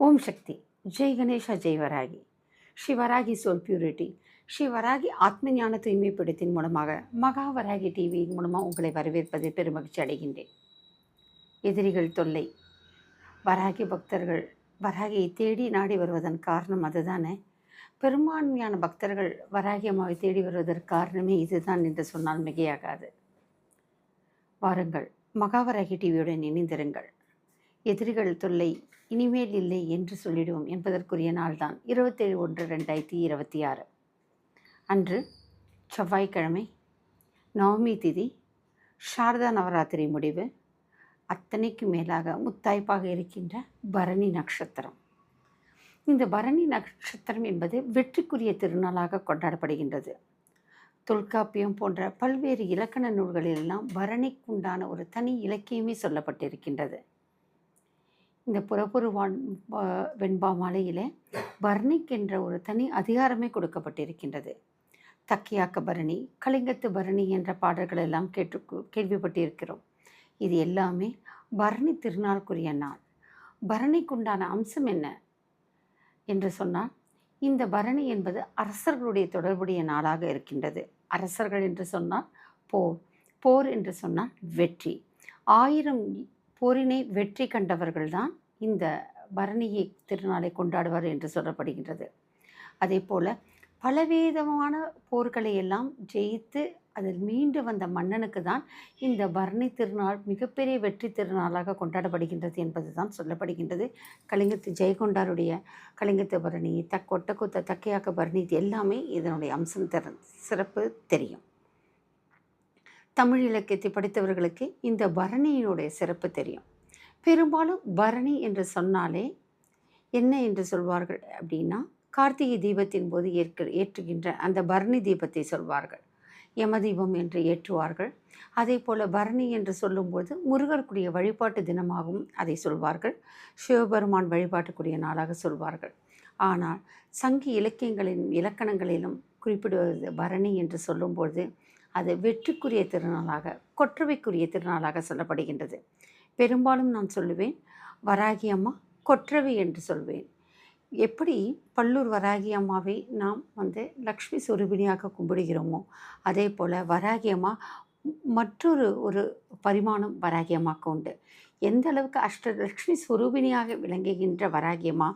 ஓம் சக்தி ஜெய் கணேஷா ஜெய் Varahi soul purity Srivarahi ஆத்மஞான ஆத்ம ஞான தூய்மைப்படுத்தின் மூலமாக மகாவராகி டிவியின் மூலமாக உங்களை வரவேற்பதில் பெருமகிழ்ச்சி அடைகின்றேன் எதிரிகள் தொல்லை வராகி பக்தர்கள் வராகியை தேடி நாடி வருவதன் காரணம் அதுதானே பெரும்பான்மையான பக்தர்கள் வராகி அம்மாவை தேடி வருவதற்கு காரணமே இதுதான் என்று சொன்னால் மிகையாகாது வாருங்கள் மகாவராகி டிவியுடன் இணைந்திருங்கள் எதிரிகள் தொல்லை இனிமேல் இல்லை என்று சொல்லிடுவோம் என்பதற்குரிய நாள்தான். இருபத்தேழு ஒன்று ரெண்டாயிரத்தி இருபத்தி ஆறு. அன்று செவ்வாய்க்கிழமை நவமி திதி சாரதா நவராத்திரி முடிவு அத்தனைக்கு மேலாக முத்தாய்ப்பாக இருக்கின்ற பரணி நட்சத்திரம். இந்த பரணி நட்சத்திரம் என்பது வெற்றிக்குரிய திருநாளாக கொண்டாடப்படுகின்றது. தொல்காப்பியம் போன்ற பல்வேறு இலக்கண நூல்களிலெல்லாம் பரணிக்குண்டான ஒரு தனி இலக்கியமே சொல்லப்பட்டிருக்கின்றது. இந்த புறப்புருவான் வெண்பா வெண்பா பர்ணிக் என்ற ஒரு தனி அதிகாரமே கொடுக்கப்பட்டிருக்கின்றது. தக்கியாக்க பரணி கலிங்கத்து பரணி என்ற பாடல்கள் எல்லாம் கேட்டு கேள்விப்பட்டிருக்கிறோம். இது எல்லாமே பரணி திருநாளுக்குரிய நாள். பரணிக்குண்டான அம்சம் என்ன? என்று சொன்னால் இந்த பரணி என்பது அரசர்களுடைய தொடர்புடைய நாளாக இருக்கின்றது. அரசர்கள் என்று சொன்னால் போர் போர் என்று சொன்னால் வெற்றி. ஆயிரம் போரினை வெற்றி கண்டவர்கள்தான் இந்த பரணியை திருநாளை கொண்டாடுவார் என்று சொல்லப்படுகின்றது. அதே போல் பலவிதமான போர்களை எல்லாம் ஜெயித்து அதில் மீண்டு வந்த மன்னனுக்கு தான் இந்த பரணி திருநாள் மிகப்பெரிய வெற்றி திருநாளாக கொண்டாடப்படுகின்றது என்பது தான் சொல்லப்படுகின்றது. கலிங்கத்து ஜெயகொண்டாருடைய கலிங்கத்து பரணி தக் தக்கையாக்க பரணி இது எல்லாமே இதனுடைய அம்சம் தெர சிறப்பு தெரியும். தமிழ் இலக்கியத்தை படித்தவர்களுக்கு இந்த பரணியினுடைய சிறப்பு தெரியும். பெரும்பாலும் பரணி என்று சொன்னாலே என்ன என்று சொல்வார்கள் அப்படின்னா கார்த்திகை தீபத்தின் போது ஏற்க ஏற்றுகின்ற அந்த பரணி தீபத்தை சொல்வார்கள். யமதீபம் என்று ஏற்றுவார்கள். அதே போல் பரணி என்று சொல்லும்போது முருகருக்குரிய வழிபாட்டு தினமாகவும் அதை சொல்வார்கள். சிவபெருமான் வழிபாட்டுக்குரிய நாளாக சொல்வார்கள். ஆனால் சங்கி இலக்கியங்களின் இலக்கணங்களிலும் குறிப்பிடுவது பரணி என்று சொல்லும்போது அது வெற்றிக்குரிய திருநாளாக கொற்றவைக்குரிய திருநாளாக சொல்லப்படுகின்றது. பெரும்பாலும் நான் சொல்லுவேன் வராகி அம்மா கொற்றவை என்று சொல்வேன். எப்படி பல்லூர் வராகி அம்மாவை நாம் வந்து லக்ஷ்மி சொரூபிணியாக கும்பிடுகிறோமோ அதே போல் வராகி அம்மா மற்றொரு ஒரு பரிமாணம் வராகி அம்மாவுக்கு உண்டு. எந்த அளவுக்கு அஷ்டலக்ஷ்மி ஸ்வரூபிணியாக விளங்குகின்ற வராகி அம்மா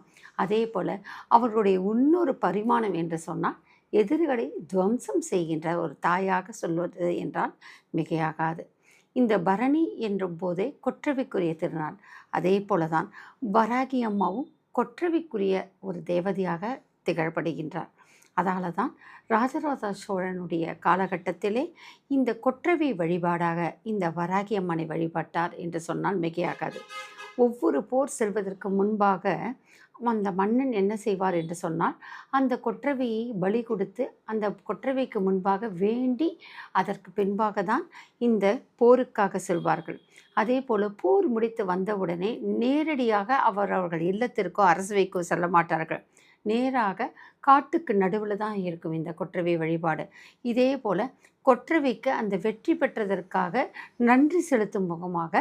அதே போல் அவர்களுடைய இன்னொரு பரிமாணம் என்று சொன்னால் எதிரிகளை துவம்சம் செய்கின்ற ஒரு தாயாக சொல்வது என்றால் மிகையாகாது. இந்த பரணி என்றும் போதே கொற்றவைக்குரிய திருநாள். அதே போல தான் வராகி அம்மாவும் கொற்றவைக்குரிய ஒரு தேவதையாக திகழப்படுகின்றார் அதால தான் ராஜராஜ சோழனுடைய காலகட்டத்திலே இந்த கொற்றவை வழிபாடாக இந்த வராகி அம்மனை வழிபட்டார் என்று சொன்னால் மிகையாகாது. ஒவ்வொரு போர் செல்வதற்கு முன்பாக அந்த மன்னன் என்ன செய்வார் என்று சொன்னால் அந்த கொற்றவையை பலி கொடுத்து அந்த கொற்றவைக்கு முன்பாக வேண்டி அதற்கு பின்பாக தான் இந்த போருக்காக செல்வார்கள். அதே போல் போர் முடித்து வந்தவுடனே நேரடியாக அவர் அவர்கள் இல்லத்திற்கோ அரசவைக்கோ செல்ல மாட்டார்கள். நேராக காட்டுக்கு நடுவில் தான் இருக்கும் இந்த கொற்றவை வழிபாடு. இதே போல் கொற்றவைக்கு அந்த வெற்றி பெற்றதற்காக நன்றி செலுத்தும் முகமாக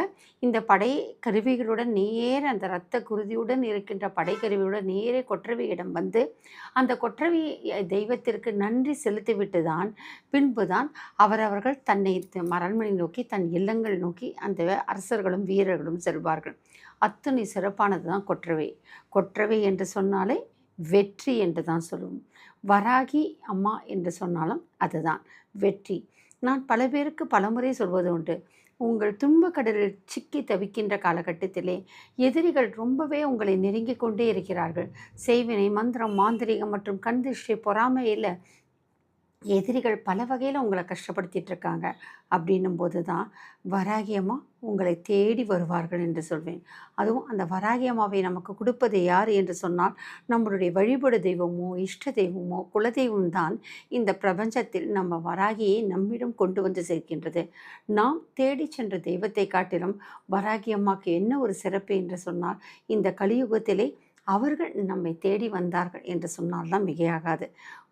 இந்த படை கருவிகளுடன் நேர அந்த இரத்த குருதியுடன் இருக்கின்ற படைக்கருவியுடன் நேரே கொற்றவையிடம் வந்து அந்த கொற்றவை தெய்வத்திற்கு நன்றி செலுத்திவிட்டு தான் பின்புதான் அவரவர்கள் தன்னை த- அரண்மனை நோக்கி தன் இல்லங்கள் நோக்கி அந்த அரசர்களும் வீரர்களும் செல்வார்கள். அத்துணை சிறப்பானது தான் கொற்றவை. கொற்றவை என்று சொன்னாலே வெற்றி என்று தான் சொல்லுவோம். வராகி அம்மா என்று சொன்னாலும் அதுதான் வெற்றி. நான் பல பேருக்கு பலமுறை சொல்வது உண்டு. உங்கள் துன்ப கடலில் சிக்கி தவிக்கின்ற காலகட்டத்திலே எதிரிகள் ரொம்பவே உங்களை நெருங்கிக் கொண்டே இருக்கிறார்கள். செய்வினை மந்திரம் மாந்திரிகம் மற்றும் கண் திருஷ்டி பொறாமையில் எதிரிகள் பல வகையில் உங்களை கஷ்டப்படுத்திட்டு இருக்காங்க அப்படின்னும் போது தான் வராகியமா உங்களை தேடி வருவார்கள் என்று சொல்வேன். அதுவும் அந்த வராகியமாவை நமக்கு கொடுப்பது யார் என்று சொன்னால் நம்மளுடைய வழிபடு தெய்வமோ இஷ்ட தெய்வமோ குலதெய்வம் தான் இந்த பிரபஞ்சத்தில் நம்ம வராகியை நம்மிடம் கொண்டு வந்து சேர்க்கின்றது. நாம் தேடி சென்ற தெய்வத்தை காட்டிலும் வராகியம்மாக்கு என்ன ஒரு சிறப்பு என்று சொன்னால் இந்த கலியுகத்திலே அவர்கள் நம்மை தேடி வந்தார்கள் என்று சொன்னால்தான் மிகையாகாது.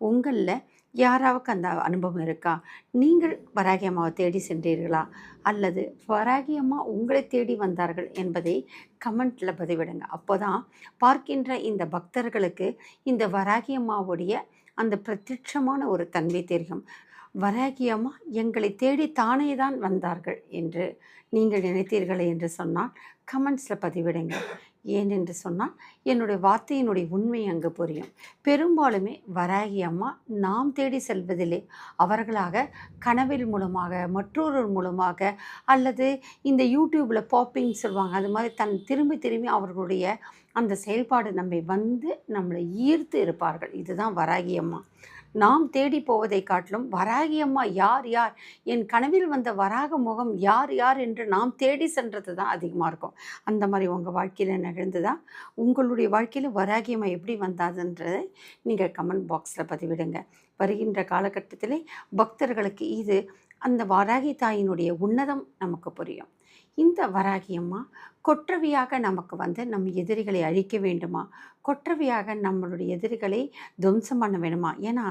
உங்களில் யாராவுக்கு அந்த அனுபவம் இருக்கா? நீங்கள் வராகி அம்மாவை தேடி சென்றீர்களா? அல்லது வராகி அம்மா உங்களை தேடி வந்தார்கள் என்பதை கமெண்ட்டில் பதிவிடுங்க. அப்போ தான் பார்க்கின்ற இந்த பக்தர்களுக்கு இந்த வராகி அம்மாவுடைய அந்த பிரத்யட்சமான ஒரு தன்மை தெரியும். வராகி அம்மா எங்களை தேடி தானே தான் வந்தார்கள் என்று நீங்கள் நினைத்தீர்களே என்று சொன்னால் கமெண்ட்ஸில் பதிவிடுங்க. ஏனென்று சொன்னால் என்னுடைய வார்த்தையினுடைய உண்மை அங்கு புரியும். பெரும்பாலுமே வராகி அம்மா நாம் தேடி செல்வதில்லை. அவர்களாக கனவில் மூலமாக மற்றொரு மூலமாக அல்லது இந்த யூடியூப்பில் பாப்பிங் சொல்லுவாங்க அது மாதிரி தன் திரும்பி திரும்பி அவர்களுடைய அந்த செயல்பாடு நம்மை வந்து நம்மளை ஈர்த்து இருப்பார்கள். இதுதான் வராகி அம்மா. நாம் தேடி போவதை காட்டிலும் வராகி அம்மா யார் யார்? என் கனவில் வந்த வராக முகம் யார் யார் என்று நாம் தேடி சென்றது தான் அதிகமாக இருக்கும். அந்த மாதிரி உங்கள் வாழ்க்கையில் நகர்ந்து தான் உங்கள் உங்களுடைய வாழ்க்கையில் வராகி அம்மா எப்படி வந்தாதுன்றதை நீங்கள் கமெண்ட் பாக்ஸில் பதிவிடுங்க. வருகின்ற காலகட்டத்திலே பக்தர்களுக்கு இது அந்த வராகி தாயினுடைய உன்னதம் நமக்கு புரியும். இந்த வராகி அம்மா கொற்றவியாக நமக்கு வந்து நம் எதிரிகளை அழிக்க வேண்டுமா? கொற்றவியாக நம்மளுடைய எதிரிகளை துவம்சம் பண்ண வேணுமா ஏன்னா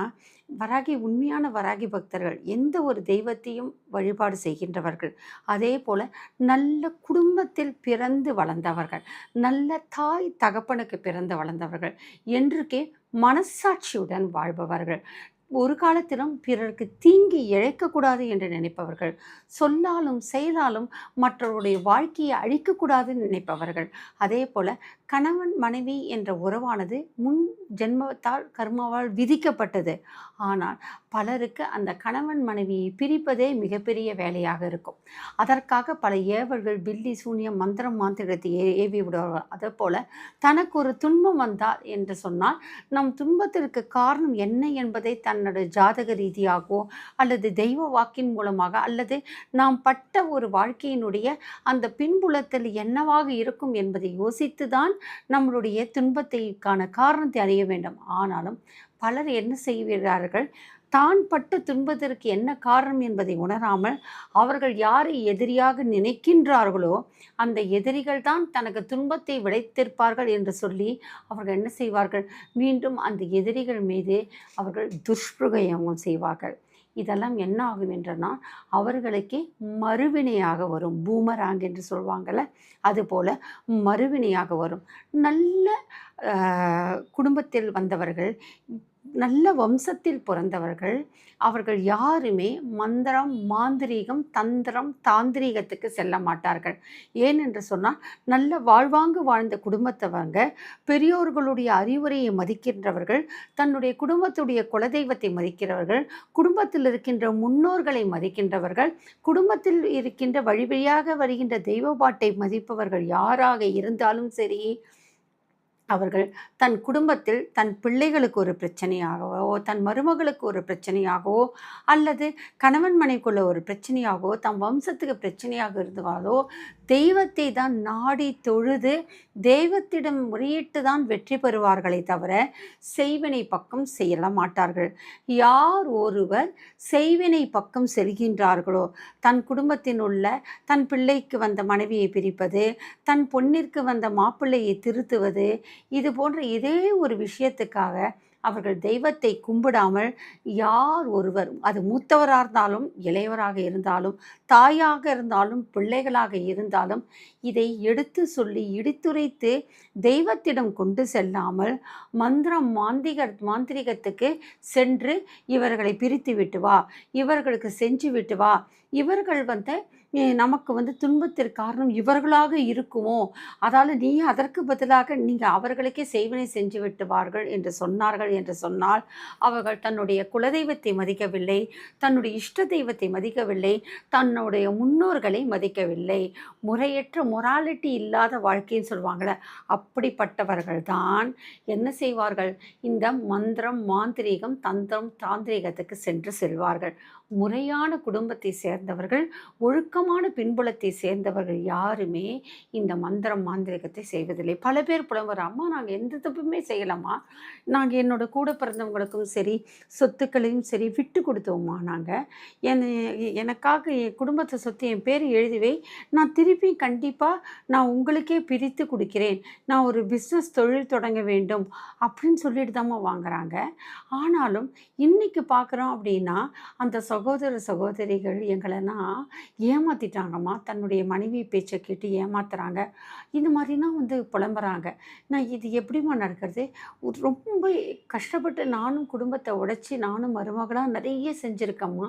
வராகி உண்மையான வராகி பக்தர்கள் எந்த ஒரு தெய்வத்தையும் வழிபாடு செய்கின்றவர்கள். அதே போல் நல்ல குடும்பத்தில் பிறந்து வளர்ந்தவர்கள் நல்ல தாய் தகப்பனுக்கு பிறந்து வளர்ந்தவர்கள் என்றுக்கே மனசாட்சியுடன் வாழ்பவர்கள். ஒரு காலத்திலும் பிறருக்கு தீங்கி இழைக்கக்கூடாது என்று நினைப்பவர்கள் சொல்லாலும் செயலாலும் மற்றவருடைய வாழ்க்கையை அழிக்கக்கூடாதுன்னு நினைப்பவர்கள். அதே போல் கணவன் மனைவி என்ற உறவானது முன் ஜென்மத்தால் கர்மாவால் விதிக்கப்பட்டது. ஆனால் பலருக்கு அந்த கணவன் மனைவியை பிரிப்பதே மிகப்பெரிய வேலையாக இருக்கும். அதற்காக பல ஏவல்கள் பில்லி சூனியம் மந்திரம் மாந்திரத்தை ஏ ஏவி விடுவார்கள். அதே போல் தனக்கு ஒரு துன்பம் வந்தால் என்று சொன்னால் நம் துன்பத்திற்கு காரணம் என்ன என்பதை தன்னோட ஜாதக ரீதியாகவோ அல்லது தெய்வ வாக்கின் மூலமாக அல்லது நாம் பட்ட ஒரு வாழ்க்கையினுடைய அந்த பின்புலத்தில் என்னவாக இருக்கும் என்பதை யோசித்து தான் நம்மளுடைய துன்பத்தைக்கான காரணத்தை அறிய வேண்டும். ஆனாலும் பலர் என்ன செய்கிறார்கள்? தான் பட்ட துன்பத்திற்கு என்ன காரணம் என்பதை உணராமல் அவர்கள் யாரை எதிரியாக நினைக்கின்றார்களோ அந்த எதிரிகள் தான் தனக்கு துன்பத்தை விளைத்திருப்பார்கள் என்று சொல்லி அவர்கள் என்ன செய்வார்கள்? மீண்டும் அந்த எதிரிகள் மீது அவர்கள் துஷ்பிரயோகம் செய்வார்கள். இதெல்லாம் என்ன ஆகும் என்றனா அவர்களுக்கே மறுவினையாக வரும். பூமராங் என்று சொல்லுவாங்கள்ல அதுபோல் மறுவினையாக வரும். நல்ல குடும்பத்தில் வந்தவர்கள் நல்ல வம்சத்தில் பிறந்தவர்கள் அவர்கள் யாருமே மந்திரம் மாந்திரீகம் தந்திரம் தாந்திரீகத்துக்கு செல்ல மாட்டார்கள். ஏனென்று சொன்னால் நல்ல வாழ்வாங்கு வாழ்ந்த குடும்பத்தவங்க பெரியோர்களுடைய அறிவுரையை மதிக்கின்றவர்கள் தன்னுடைய குடும்பத்துடைய குலதெய்வத்தை மதிக்கிறவர்கள் குடும்பத்தில் இருக்கின்ற முன்னோர்களை மதிக்கின்றவர்கள் குடும்பத்தில் இருக்கின்ற வழி வழியாக வருகின்ற தெய்வ பாட்டை மதிப்பவர்கள் யாராக இருந்தாலும் சரி அவர்கள் தன் குடும்பத்தில் தன் பிள்ளைகளுக்கு ஒரு பிரச்சனையாகவோ தன் மருமகளுக்கு ஒரு பிரச்சனையாகவோ அல்லது கணவன் மனைக்குள்ள ஒரு பிரச்சனையாகவோ தம் வம்சத்துக்கு பிரச்சனையாக இருந்தாலோ தெய்வத்தை தான் நாடி தொழுது தெய்வத்திடம் முறையிட்டு தான் வெற்றி பெறுவார்களே தவிர செய்வினை பக்கம் செல்ல மாட்டார்கள். யார் ஒருவர் செய்வினை பக்கம் செல்கின்றார்களோ தன் குடும்பத்தில் உள்ள தன் பிள்ளைக்கு வந்த மனைவியை பிரிப்பது தன் பொன்னிற்கு வந்த மாப்பிள்ளையை திருத்துவது இது போன்ற இதே ஒரு விஷயத்துக்காக அவர்கள் தெய்வத்தை கும்பிடாமல் யார் ஒருவர் அது மூத்தவராக இருந்தாலும் இளையவராக இருந்தாலும் தாயாக இருந்தாலும் பிள்ளைகளாக இருந்தாலும் இதை எடுத்து சொல்லி இடித்துரைத்து தெய்வத்திடம் கொண்டு செல்லாமல் மந்திரம் மாந்திக மாந்திரிகத்துக்கு சென்று இவர்களை பிரித்து விட்டு வா இவர்களுக்கு செஞ்சு விட்டு வா. இவர்கள் வந்து நமக்கு வந்து துன்பத்திற்கு காரணம் இவர்களாக இருக்குமோ அதால் நீ அதற்கு பதிலாக நீங்கள் அவர்களுக்கே சேவனை செஞ்சு விட்டுவார்கள் என்று சொன்னார்கள் என்று சொன்னால் அவர்கள் தன்னுடைய குலதெய்வத்தை மதிக்கவில்லை தன்னுடைய இஷ்ட தெய்வத்தை மதிக்கவில்லை தன்னுடைய முன்னோர்களை மதிக்கவில்லை. முறையற்ற மொராலிட்டி இல்லாத வாழ்க்கைன்னு சொல்லுவாங்களே அப்படிப்பட்டவர்கள் தான் என்ன செய்வார்கள்? இந்த மந்திரம் மாந்திரீகம் தந்திரம் தாந்திரீகத்துக்கு சென்று செல்வார்கள். முறையான குடும்பத்தை சேர்ந்தவர்கள் ஒழுக்கமான பின்புலத்தை சேர்ந்தவர்கள் யாருமே இந்த மந்திரம் மாந்திரிகத்தை செய்வதில்லை. பல பேர் புலம்புற அம்மா நாங்கள் எந்த தப்புமே செய்யலாமா நாங்கள் என்னோட கூட பிறந்தவங்களுக்கும் சரி சொத்துக்களையும் சரி விட்டு கொடுத்தோம்மா நாங்கள் என் எனக்காக என் குடும்பத்தை சொத்து என் பேர் எழுதிவை நான் திருப்பி கண்டிப்பாக நான் உங்களுக்கே பிரித்து கொடுக்கிறேன். நான் ஒரு பிஸ்னஸ் தொழில் தொடங்க வேண்டும். அப்படின்னு சொல்லிட்டு தாம்மா வாங்குறாங்க. ஆனாலும் இன்னைக்கு பார்க்குறோம் அப்படின்னா அந்த சகோதர சகோதரிகள் எங்களெல்லாம் ஏமாற்றிட்டாங்கம்மா தன்னுடைய மனைவி பேச்சை கேட்டு ஏமாத்துறாங்க. இந்த மாதிரிலாம் வந்து புலம்புறாங்க. நான் இது எப்படிம்மா நடக்கிறது? ரொம்ப கஷ்டப்பட்டு நானும் குடும்பத்தை உடைச்சி நானும் மருமகளாக நிறைய செஞ்சுருக்கேம்மா.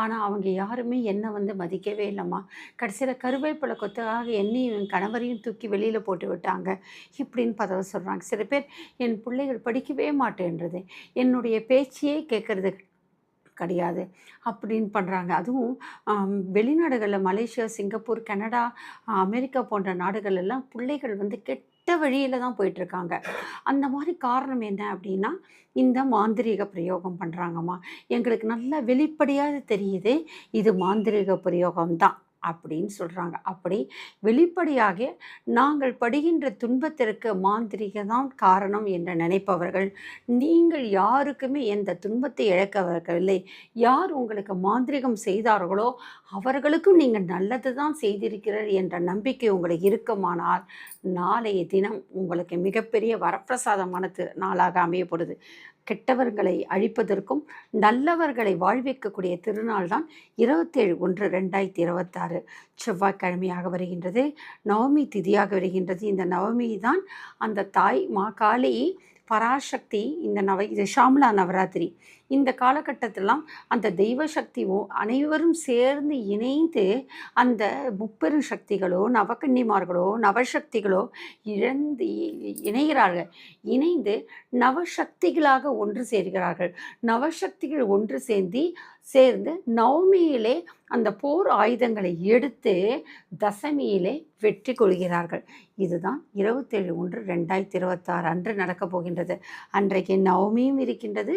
ஆனால் அவங்க யாருமே என்னை வந்து மதிக்கவே இல்லைம்மா. கடைசியில் கருவேப்பிலை கொத்தாக என்னையும் என் கணவரையும் தூக்கி வெளியில் போட்டு விட்டாங்க இப்படின்னு பதவி சொல்கிறாங்க சில பேர் என் பிள்ளைகள் படிக்கவே மாட்டேன்றது. என்னுடைய பேச்சையே கேட்குறது கிடையாது அப்படின்னு பண்ணுறாங்க அதுவும் வெளிநாடுகளில் மலேசியா சிங்கப்பூர் கனடா அமெரிக்கா போன்ற நாடுகள் எல்லாம் பிள்ளைகள் வந்து கெட்ட வழியில் தான் போயிட்டுருக்காங்க அந்த மாதிரி காரணம் என்ன அப்படின்னா இந்த மாந்திரீக பிரயோகம் பண்ணுறாங்கம்மா எங்களுக்கு நல்லா வெளிப்படையாக தெரியுது இது மாந்திரீக பிரயோகம் தான் அப்படின்னு சொல்கிறாங்க அப்படி வெளிப்படையாக நாங்கள் படுகின்ற துன்பத்திற்கு மாந்திரிக தான் காரணம் என்று நினைப்பவர்கள். நீங்கள் யாருக்குமே எந்த துன்பத்தை இழக்கவில்லை. யார் உங்களுக்கு மாந்திரிகம் செய்தார்களோ அவர்களுக்கும் நீங்கள் நல்லது தான் செய்திருக்கிறீர்கள் என்ற நம்பிக்கை உங்களுக்கு இருக்குமானால் நாளைய தினம் உங்களுக்கு மிகப்பெரிய வரப்பிரசாதமான நாளாக அமையப்படுது கெட்டவர்களை அழிப்பதற்கும் நல்லவர்களை வாழ்விக்கக்கூடிய திருநாள் தான் இருபத்தேழு ஒன்று ரெண்டாயிரத்தி இருபத்தாறு. செவ்வாய்க்கிழமையாக வருகின்றது நவமி திதியாக வருகின்றது. இந்த நவமி தான் அந்த தாய் மா காளி பராசக்தி இந்த நவ இது ஷாம்லா நவராத்திரி. இந்த காலகட்டத்திலாம் அந்த தெய்வ சக்தியோ அனைவரும் சேர்ந்து இணைந்து அந்த முப்பெரும் சக்திகளோ நவகன்னிமார்களோ நவசக்திகளோ இழந்து இணைகிறார்கள். இணைந்து நவசக்திகளாக ஒன்று சேர்கிறார்கள். நவசக்திகள் ஒன்று சேர்ந்து சேர்ந்து நவமியிலே அந்த போர் ஆயுதங்களை எடுத்து தசமியிலே வெற்றி கொள்கிறார்கள். இதுதான் இருபத்தேழு ஒன்று ரெண்டாயிரத்தி இருபத்தாறு அன்று நடக்கப் போகின்றது. அன்றைக்கு நவமியும் இருக்கின்றது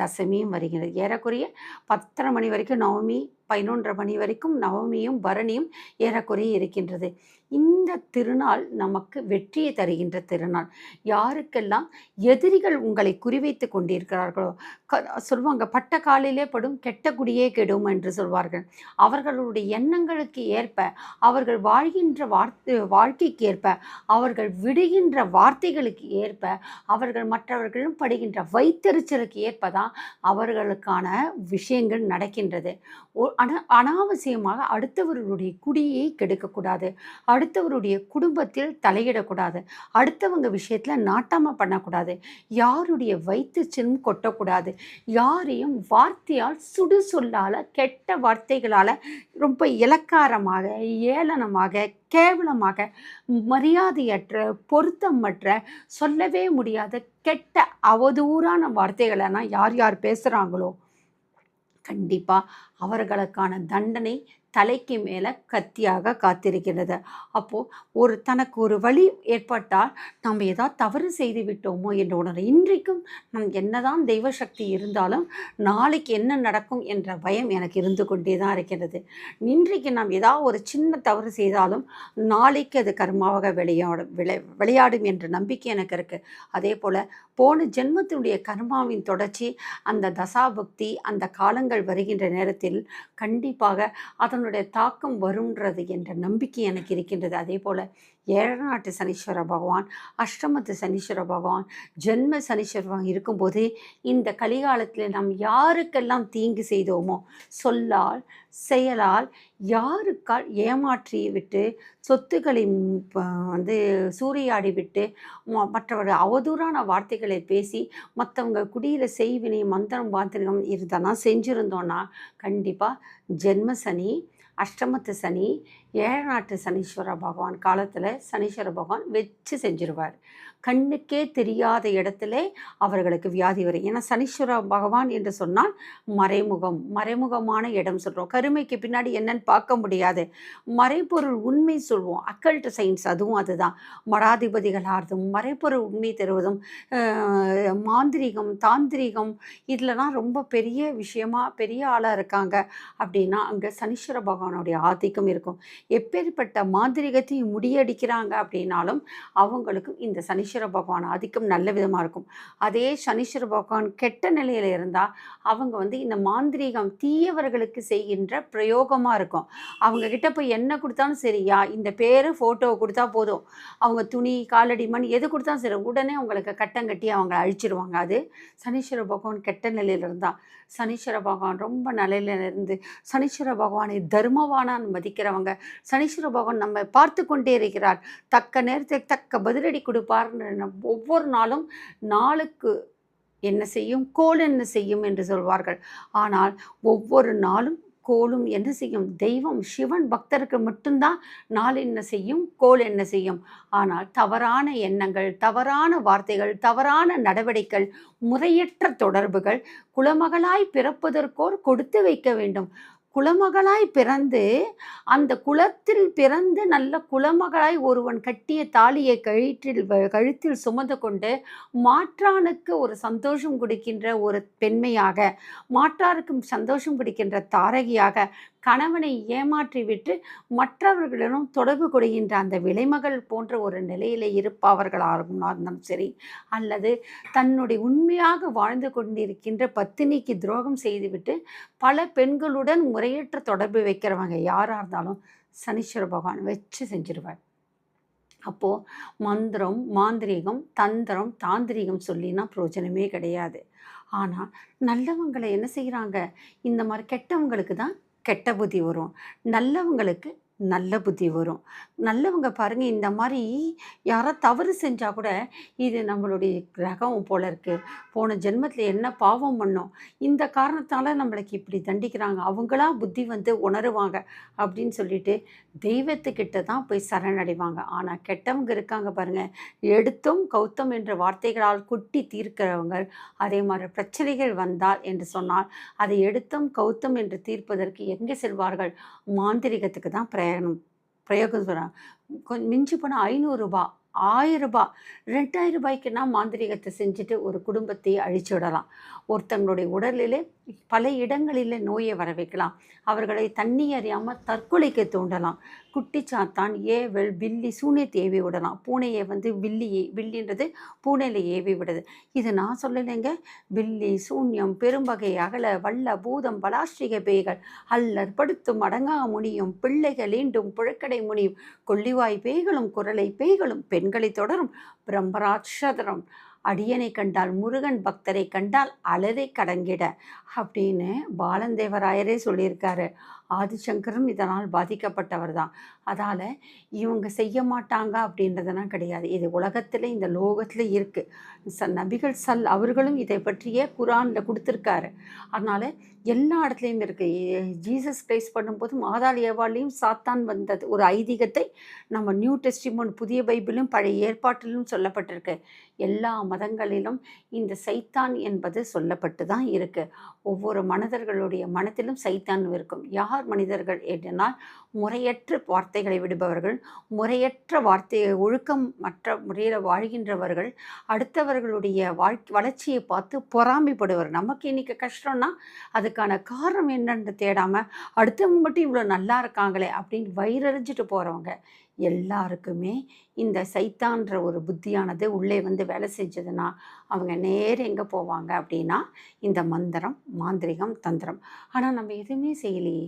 தசமியும் வருகின்றது. ஏறக்குறைய பத்தரை மணி வரைக்கும் நவமி பதினொன்றரை மணி வரைக்கும் நவமியும் பரணியும் ஏறக்குறைய இருக்கின்றது. இந்த திருநாள் நமக்கு வெற்றியை தருகின்ற திருநாள். யாருக்கெல்லாம் எதிரிகள் உங்களை குறிவைத்து கொண்டிருக்கிறார்களோ க சொல்வாங்க பட்ட காலிலே படும் கெட்ட குடியே கெடும் என்று சொல்வார்கள். அவர்களுடைய எண்ணங்களுக்கு ஏற்ப அவர்கள் வாழ்கின்ற வார்த்தை வாழ்க்கைக்கு ஏற்ப அவர்கள் விடுகின்ற வார்த்தைகளுக்கு ஏற்ப அவர்கள் மற்றவர்களும் படுகின்ற வைத்தறிச்சலுக்கு ஏற்ப தான் அவர்களுக்கான விஷயங்கள் நடக்கின்றது. அனாவசியமாக அடுத்தவர்களுடைய குடியை கெடுக்கக்கூடாது. அடுத்தவருடைய குடும்பத்தில் தலையிடக்கூடாது. அடுத்தவங்க விஷயத்தில் நாட்டாமல் பண்ணக்கூடாது. யாருடைய வயிற்றுச்சினும் கொட்டக்கூடாது. யாரையும் வார்த்தையால் சுடு சொல்லால் கெட்ட வார்த்தைகளால் ரொம்ப இலக்காரமாக ஏளனமாக கேவலமாக மரியாதையற்ற பொருத்தமற்ற சொல்லவே முடியாத கெட்ட அவதூறான வார்த்தைகளெல்லாம் யார் யார் பேசுகிறாங்களோ கண்டிப்பாக அவர்களுக்கான தண்டனை தலைக்கு மேலே கத்தியாக காத்திருக்கிறது. அப்போது ஒரு தனக்கு ஒரு வழி ஏற்பட்டால் நாம் ஏதாவது தவறு செய்து விட்டோமோ என்ற உணர்வு. இன்றைக்கும் நம் என்னதான் தெய்வ சக்தி இருந்தாலும் நாளைக்கு என்ன நடக்கும் என்ற பயம் எனக்கு இருந்து கொண்டே தான் இருக்கிறது. இன்றைக்கு நாம் ஏதாவது ஒரு சின்ன தவறு செய்தாலும் நாளைக்கு அது கர்மாவாக விளையாடும் விளை விளையாடும் என்ற நம்பிக்கை எனக்கு இருக்குது அதே போல் போன ஜென்மத்தினுடைய கர்மாவின் தொடர்ச்சி அந்த தசாபக்தி அந்த காலங்கள் வருகின்ற நேரத்தில் கண்டிப்பாக அதனுடைய தாக்கம் வரும்ன்றது என்ற நம்பிக்கை எனக்கு இருக்கின்றது. அதே போல் ஏழநாட்டு சனீஸ்வர பகவான் அஷ்டமத்து சனீஸ்வர பகவான் ஜென்ம சனீஸ்வர பகவான் இருக்கும்போது இந்த கலிகாலத்தில் நாம் யாருக்கெல்லாம் தீங்கு செய்தோமோ சொல்லால் செயலால் யாருக்கால் ஏமாற்றி விட்டு சொத்துக்களை வந்து சூறையாடி விட்டு ம- மற்றவர்கள் அவதூறான வார்த்தைகளை பேசி மற்றவங்க குடியில் செய்வினை மந்திரம் மாந்திரிகம் இதெல்லாம் செஞ்சுருந்தோன்னா கண்டிப்பாக ஜென்ம சனி அஷ்டமத்து சனி ஏழநாட்டு சனீஸ்வர பகவான் காலத்தில் சனீஸ்வர பகவான் வச்சு செஞ்சிருவார். கண்ணுக்கே தெரியாத இடத்துல அவர்களுக்கு வியாதி வரும். ஏன்னா சனீஸ்வர பகவான் என்று சொன்னால் மறைமுகம் மறைமுகமான இடம் சொல்கிறோம் கருமைக்கு பின்னாடி என்னன்னு பார்க்க முடியாது. மறைப்பொருள் உண்மை சொல்வோம். அக்கல்ட் சயின்ஸ் அதுவும் அதுதான். மடாதிபதிகள் ஆறுதும் மறைப்பொருள் உண்மை தருவதும் மாந்திரிகம் மாந்திரீகம் தாந்திரீகம் இதிலலாம் ரொம்ப பெரிய விஷயமா பெரிய ஆளாக இருக்காங்க அப்படின்னா அங்கே சனீஸ்வர பகவானுடைய ஆதிக்கம் இருக்கும். எப்பேற்பட்ட மாந்திரிகத்தையும் முடியடிக்கிறாங்க அப்படின்னாலும் அவங்களுக்கும் இந்த சனீஸ்வர பகவான் ஆதிக்கம் நல்ல விதமாக இருக்கும். அதே சனீஸ்வர பகவான் கெட்ட நிலையில் இருந்தால் அவங்க வந்து இந்த மாந்திரீகம் தீயவர்களுக்கு செய்கின்ற பிரயோகமாக இருக்கும். அவங்க கிட்ட போய் என்ன கொடுத்தாலும் சரியா இந்த பேர் ஃபோட்டோ கொடுத்தா போதும். அவங்க துணி காலடி மண் எது கொடுத்தாலும் சரி உடனே அவங்களுக்கு கட்டம் கட்டி அவங்க அழிச்சிடுவாங்க அது சனீஸ்வர பகவான் கெட்ட நிலையில் இருந்தால் சனீஸ்வர பகவான் ரொம்ப நிலையில இருந்து சனீஸ்வர பகவானை தர்மவானான் மதிக்கிறவங்க சனீஸ்வர பகவான் நம்ம பார்த்து கொண்டே இருக்கிறார். தக்க நேரத்தில் தக்க பதிலடி கொடுப்பார்னு ஒவ்வொரு நாளும் நாளுக்கு என்ன செய்யும் கோல் என்ன செய்யும் என்று சொல்வார்கள். ஆனால் ஒவ்வொரு நாளும் கோலும் என்ன செய்யும்? தெய்வம் சிவன் பக்தருக்கு மட்டும்தான் நாள் என்ன செய்யும் கோல் என்ன செய்யும். ஆனால் தவறான எண்ணங்கள் தவறான வார்த்தைகள் தவறான நடவடிக்கைகள் முறையற்ற தொடர்புகள் குலமகளாய் பிறப்பதற்கோர் கொடுத்து வைக்க வேண்டும். குலமகளாய் பிறந்து அந்த குலத்தில் பிறந்து நல்ல குலமகளாய் ஒருவன் கட்டிய தாலியை கழிற்றில் வ- கழுத்தில் சுமந்து கொண்டு மாற்றானுக்கு ஒரு சந்தோஷம் கொடுக்கின்ற ஒரு பெண்மையாக மாற்றாருக்கும் சந்தோஷம் கொடுக்கின்ற தாரகியாக கணவனை ஏமாற்றிவிட்டு மற்றவர்களிடம் தொடர்பு கொள்கின்ற அந்த விலைமகள் போன்ற ஒரு நிலையில் இருப்பவர்களாக இருந்தாலும் சரி அல்லது தன்னுடைய உண்மையாக வாழ்ந்து கொண்டிருக்கின்ற பத்தினிக்கு துரோகம் செய்துவிட்டு பல பெண்களுடன் முறையற்ற தொடர்பு வைக்கிறவங்க யாராக இருந்தாலும் சனீஸ்வர பகவான் வச்சு செஞ்சிருவார். அப்போது மந்திரம் மாந்திரீகம் தந்திரம் தாந்திரீகம் சொல்லினா பிரயோஜனமே கிடையாது. ஆனால் நல்லவங்களை என்ன செய்கிறாங்க இந்த மாதிரி கெட்டவங்களுக்கு தான் கெட்ட புத்தி வரும். நல்லவங்களுக்கு நல்ல புத்தி வரும். நல்லவங்க பாருங்கள் இந்த மாதிரி யாரோ தவறு செஞ்சால் கூட இது நம்மளுடைய கிரகம் போல இருக்குது போன ஜென்மத்தில் என்ன பாவம் பண்ணோம்? இந்த காரணத்தால் நம்மளுக்கு இப்படி தண்டிக்கிறாங்க. அவங்களா புத்தி வந்து உணருவாங்க அப்படின்னு சொல்லிட்டு தெய்வத்துக்கிட்ட தான் போய் சரணடைவாங்க. ஆனால் கெட்டவங்க இருக்காங்க பாருங்கள் எடுத்தும் கௌத்தம் என்ற வார்த்தைகளால் குட்டி தீர்க்கிறவங்க அதே மாதிரி பிரச்சனைகள் வந்தால் என்று சொன்னால் அதை எடுத்தும் கௌத்தம் என்று தீர்ப்பதற்கு எங்கே செல்வார்கள்? மாந்திரிகத்துக்கு தான் பிரயாணம் பிரயோகம் சொல்கிறாங்க கொஞ்சம் மிஞ்சி போனால் ஐநூறுரூபா ஆயிரம் ரூபாய் ரெண்டாயிரம் ரூபாய்க்குன்னா மாந்திரிகத்தை செஞ்சுட்டு ஒரு குடும்பத்தை அழிச்சு விடலாம். ஒருத்தங்களுடைய உடலிலே பல இடங்களில் நோயை வர வைக்கலாம் அவர்களை தண்ணி அறியாமல் தற்கொலைக்கு தூண்டலாம். குட்டிச்சாத்தான் ஏவல் பில்லி சூனியத்தை ஏவி விடலாம். பூனையை வந்து வில்லி வில்லின்றது பூனையில் ஏவி விடுது. இது நான் சொல்லலைங்க. பில்லி சூன்யம் பெரும்பகை அகல வல்ல பூதம் பலாஸ்டிக பேய்கள் அல்லற் படுத்தும் அடங்கா முனியும் பிள்ளைகள் ஈண்டும் புழக்கடை முனியும் கொள்ளிவாய் பேய்களும் குரலை பேய்களும் பெண்களை தொடரும் பிரம்மராட்சதரம் அடியனை கண்டால் முருகன் பக்தரை கண்டால் அலரை கடங்கிட அப்படின்னு பாலந்தேவராயரே சொல்லியிருக்காரு. ஆதிசங்கரும் இதனால் பாதிக்கப்பட்டவர் தான் அதால் இவங்க செய்ய மாட்டாங்க அப்படின்றதெல்லாம் கிடையாது. இது உலகத்தில் இந்த லோகத்தில் இருக்குது ச நபிகள் சல் அவர்களும் இதை பற்றிய குரானில் கொடுத்துருக்காரு. அதனால் எல்லா இடத்துலையும் இருக்குது ஜீசஸ் கிரைஸ் பண்ணும்போது மாதாள் ஏவாளையும் சாத்தான் வந்தது. ஒரு ஐதீகத்தை நம்ம நியூ டெஸ்டிமோன் புதிய பைபிளும் பழைய ஏற்பாட்டிலும் சொல்லப்பட்டிருக்கு. எல்லா மதங்களிலும் இந்த சைத்தான் என்பது சொல்லப்பட்டு தான் இருக்குது ஒவ்வொரு மனிதர்களுடைய மனத்திலும் சைத்தான் இருக்கும். யார் மனிதர்கள் என்றால் முறையற்ற வார்த்தைகளை விடுபவர்கள் முறையற்ற வார்த்தையை ஒழுக்கம் மற்ற முறையில் வாழ்கின்றவர்கள் அடுத்தவர்களுடைய வாழ்க்கை வளர்ச்சியை பார்த்து பொறாமைப்படுவர். நமக்கு இன்னைக்கு கஷ்டம்னா அதுக்கான காரணம் என்னென்று தேடாமல் அடுத்தவங்க மட்டும் இவ்வளோ நல்லா இருக்காங்களே அப்படின்னு வயிறறிஞ்சிட்டு போகிறவங்க எல்லாருக்குமே இந்த சைத்தான்ற ஒரு புத்தியானது உள்ளே வந்து வேலை செஞ்சதுன்னா அவங்க நேர் எங்கே போவாங்க அப்படின்னா இந்த மந்திரம் மாந்திரிகம் தந்திரம். ஆனால் நம்ம எதுவுமே செய்யலையே.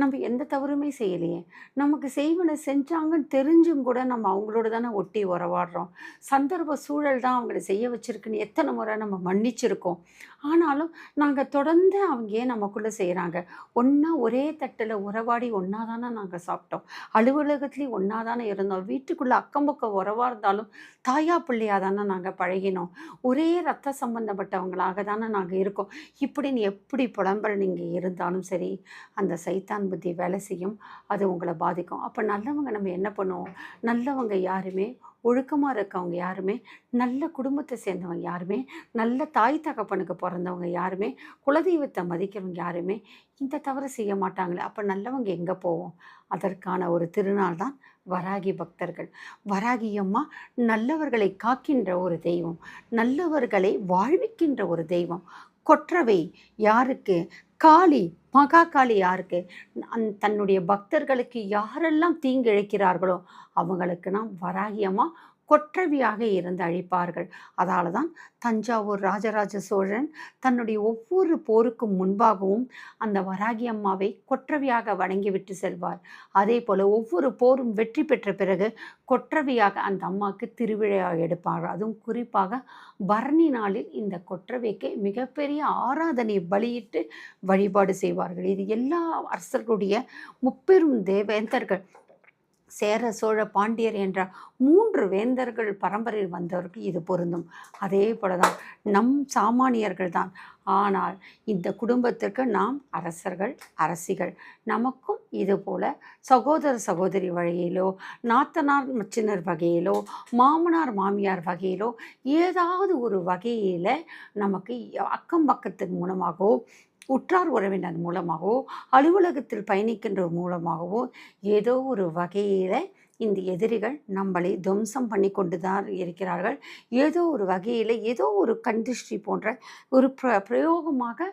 நம்ம எந்த தவறுமே செய்யலையே. நமக்கு செய்வனை செஞ்சாங்கன்னு தெரிஞ்சும் கூட நம்ம அவங்களோட தானே ஒட்டி உறவாடுறோம். சந்தர்ப்ப சூழல் தான் அவங்கள செய்ய வச்சுருக்குன்னு எத்தனை முறை நம்ம மன்னிச்சிருக்கோம். ஆனாலும் நாங்கள் தொடர்ந்து அவங்க ஏன் நமக்குள்ளே செய்கிறாங்க ஒன்றா ஒரே தட்டில் உறவாடி ஒன்றா தானே நாங்கள் சாப்பிட்டோம். அலுவலகத்துலேயும் ஒன்றா தானே இருந்தோம். வீட்டுக்குள்ளே அக்கம் பக்கம் உறவாக இருந்தாலும் தாயா பிள்ளையாக தானே நாங்கள் பழகினோம். ஒரே ரத்த சம்பந்தப்பட்டவங்களாக தானே நாங்கள் இருக்கோம். இப்படின்னு எப்படி புலம்பல் நீங்கள் இருந்தாலும் சரி அந்த சைத்தான் புத்தி வேலை செய்யும். அது உங்களை பாதிக்கும். அப்போ நல்லவங்க நம்ம என்ன பண்ணுவோம்? நல்லவங்க யாருமே ஒழுக்கமாக இருக்கவங்க யாருமே நல்ல குடும்பத்தை சேர்ந்தவங்க யாருமே நல்ல தாய் தகப்பனுக்கு பிறந்தவங்க யாருமே குலதெய்வத்தை மதிக்கிறவங்க யாருமே இந்த தவறு செய்ய மாட்டாங்களே. அப்போ நல்லவங்க எங்கே போவோம்? அதற்கான ஒரு திருநாள் தான் வராகி பக்தர்கள். வராகி அம்மா நல்லவர்களை காக்கின்ற ஒரு தெய்வம் நல்லவர்களை வாழ்விக்கின்ற ஒரு தெய்வம். கொற்றவை யாருக்கு? காளி மகாகாளி யாருக்கு? அந் தன்னுடைய பக்தர்களுக்கு யாரெல்லாம் தீங்கு இழைக்கிறார்களோ அவங்களுக்கு நாம் கொற்றவியாக இருந்து அழிப்பார்கள். அதால் தான் தஞ்சாவூர் ராஜராஜ சோழன் தன்னுடைய ஒவ்வொரு போருக்கும் முன்பாகவும் அந்த வராகி அம்மாவை கொற்றவியாக வணங்கிவிட்டு செல்வார். அதே போல் ஒவ்வொரு போரும் வெற்றி பெற்ற பிறகு கொற்றவியாக அந்த அம்மாவுக்கு திருவிழா எடுப்பார். அதுவும் குறிப்பாக பரணி நாளில் இந்த கொற்றவைக்கு மிகப்பெரிய ஆராதனை பலியிட்டு வழிபாடு செய்வார்கள். இது எல்லா அரசர்களுடைய முப்பெரும் தேவேந்தர்கள் சேர சோழ பாண்டியர் என்ற மூன்று வேந்தர்கள் பரம்பரையில் வந்தவருக்கு இது பொருந்தும். அதே போல தான் நம் சாமானியர்கள் தான். ஆனால் இந்த குடும்பத்திற்கு நாம் அரசர்கள் அரசிகள். நமக்கும் இது போல சகோதர சகோதரி வழியிலோ நாத்தனார் மச்சினர் வகையிலோ மாமனார் மாமியார் வகையிலோ ஏதாவது ஒரு வகையில் நமக்கு அக்கம் பக்கத்தின் மூலமாகவோ உற்றார் உறவினர் மூலமாகவோ அலுவலகத்தில் பயணிக்கின்ற மூலமாகவோ ஏதோ ஒரு வகையில் இந்த எதிரிகள் நம்மளை துவம்சம் பண்ணி கொண்டு தான் இருக்கிறார்கள். ஏதோ ஒரு வகையில் ஏதோ ஒரு கண்டிஷ்டி போன்ற ஒரு பிர பிரயோகமாக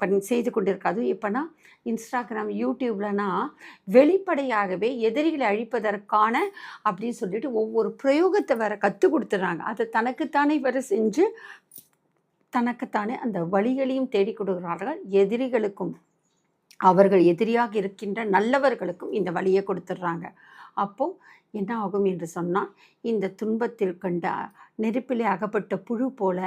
பண் செய்து கொண்டிருக்காது இப்போனா இன்ஸ்டாகிராம் யூடியூப்லனா வெளிப்படையாகவே எதிரிகளை அழிப்பதற்கான அப்படின்னு சொல்லிட்டு ஒவ்வொரு பிரயோகத்தை வேற கற்றுக் கொடுத்துறாங்க. அதை தனக்குத்தானே வேற செஞ்சு தனக்குத்தானே அந்த வழிகளையும் தேடி கொடுக்கிறார்கள். எதிரிகளுக்கும் அவர்கள் எதிரியாக இருக்கின்ற நல்லவர்களுக்கும் இந்த வழியை கொடுத்துட்றாங்க. அப்போது என்ன ஆகும் என்று சொன்னால் இந்த துன்பத்தில் கண்ட நெருப்பிலே அகப்பட்ட புழு போல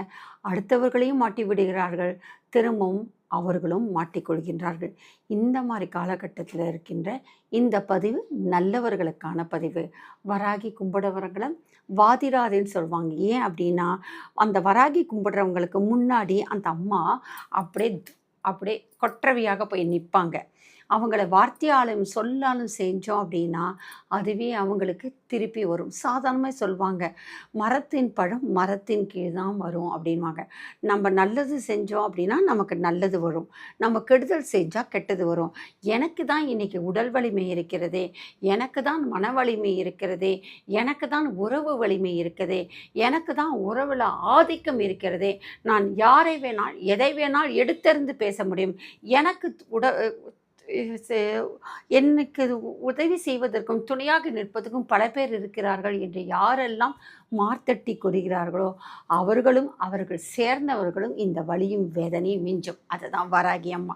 அடுத்தவர்களையும் மாட்டி விடுகிறார்கள் திரும்பவும் அவர்களும் மாட்டிக்கொள்கின்றார்கள் இந்த மாதிரி காலகட்டத்தில் இருக்கின்ற இந்த பதிவு நல்லவர்களுக்கான பதிவு. வராகி கும்பிடவர்களை வாதிராதேன்னு சொல்லுவாங்க. ஏன் அப்படின்னா அந்த வராகி கும்பிடுறவங்களுக்கு முன்னாடி அந்த அம்மா அப்படியே அப்படியே கொற்றவியாக போய் நிற்பாங்க அவங்கள வார்த்தையாலும் சொல்லாலும் செஞ்சோம் அப்படின்னா அதுவே அவங்களுக்கு திருப்பி வரும். சாதாரணமாக சொல்லுவாங்க மரத்தின் பழம் மரத்தின் கீழ் தான் வரும் அப்படின்வாங்க நம்ம நல்லது செஞ்சோம் அப்படின்னா நமக்கு நல்லது வரும். நம்ம கெடுதல் செஞ்சால் கெட்டது வரும். எனக்கு தான் இன்னைக்கு உடல் வலிமை இருக்கிறதே எனக்கு தான் மன வலிமை இருக்கிறதே எனக்கு தான் உறவு வலிமை இருக்குதே எனக்கு தான் உறவில் ஆதிக்கம் இருக்கிறதே நான் யாரை வேணால் எதை வேணால் எடுத்தறிந்து பேச முடியும். எனக்கு உட எனக்கு உதவி செய்வதற்கும் துணையாக நிற்பதற்கும் பல பேர் இருக்கிறார்கள் என்று யாரெல்லாம் மார்த்தட்டி கூறுகிறார்களோ அவர்களும் அவர்கள் சேர்ந்தவர்களும் இந்த வழியும் வேதனையும் மிஞ்சும். அதுதான் வராகி அம்மா.